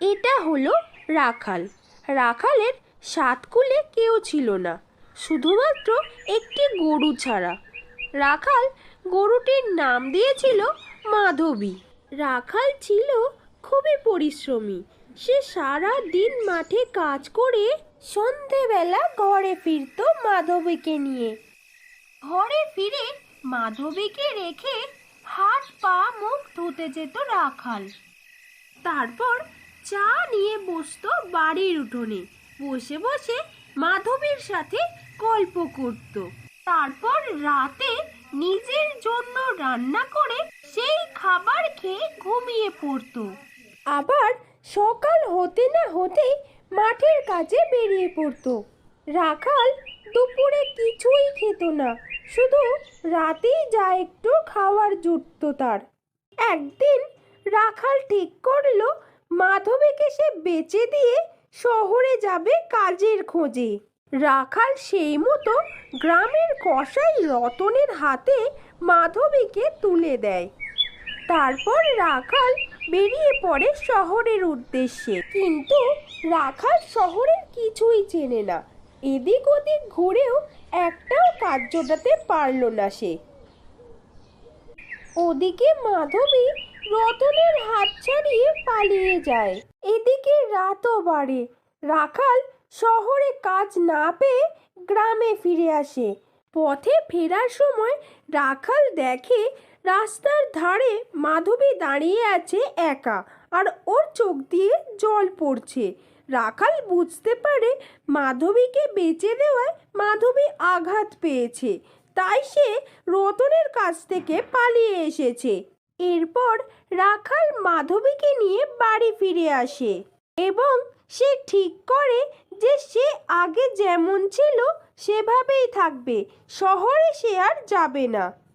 এটা হলো রাখাল। রাখালের সাত কুলে কেউ ছিল না, শুধুমাত্র একটি গরু ছাড়া। রাখাল গরুটির নাম দিয়েছিল মাধবী। রাখাল ছিল খুবই পরিশ্রমী। সে সারা দিন মাঠে কাজ করে সন্ধেবেলা ঘরে ফিরতো মাধবীকে নিয়ে। ঘরে ফিরে মাধবীকে রেখে হাত পা মুখ ধুতে যেত রাখাল। তারপর চা নিয়ে বসতো বাড়ির উঠোনে। বসে বসে মাধবীর সাথে গল্প করত। তারপর রাতে নিজের জন্য রান্না করে সেই খাবার খেয়ে ঘুমিয়ে পড়তো। আবার সকাল হতে না হতেই মাঠের কাজে বেরিয়ে পড়তো। রাখাল দুপুরে কিছুই খেত না, শুধু রাতেই যা একটু খাওয়ার জুটত তার। একদিন রাখাল ঠিক করল মাধবীকে সে বেচে দিয়ে শহরে যাবে কাজের খোঁজে। রাখাল সেই মতো গ্রামের কসাই রতনের হাতে মাধবীকে তুলে দেয়। তারপর রাখাল বেরিয়ে পড়ে শহরের উদ্দেশ্যে। কিন্তু রাখাল শহরের কিছুই চেনে না। এদিক ওদিক ঘুরেও একটাও কাজ জোটাতে পারল না সে। ওদিকে মাধবী রতনের হাত ছাড়িয়ে পালিয়ে যায়। এদিকে রাতও বাড়ে। রাখাল শহরে কাজ না পেয়ে গ্রামে ফিরে আসে। পথে ফেরার সময় রাখাল দেখে রাস্তার ধারে মাধবী দাঁড়িয়ে আছে একা আর ওর চোখ দিয়ে জল পড়ছে। রাখাল বুঝতে পারে মাধবীকে বেঁচে দেওয়ায় মাধবী আঘাত পেয়েছে। তাই সে রতনের কাছ থেকে পালিয়ে এসেছে। এরপর রাখাল মাধবীকে নিয়ে বাড়ি ফিরে আসে এবং সে ঠিক করে যে সে আগে যেমন ছিল, সেভাবেই থাকবে। শহরে সে আর যাবে না।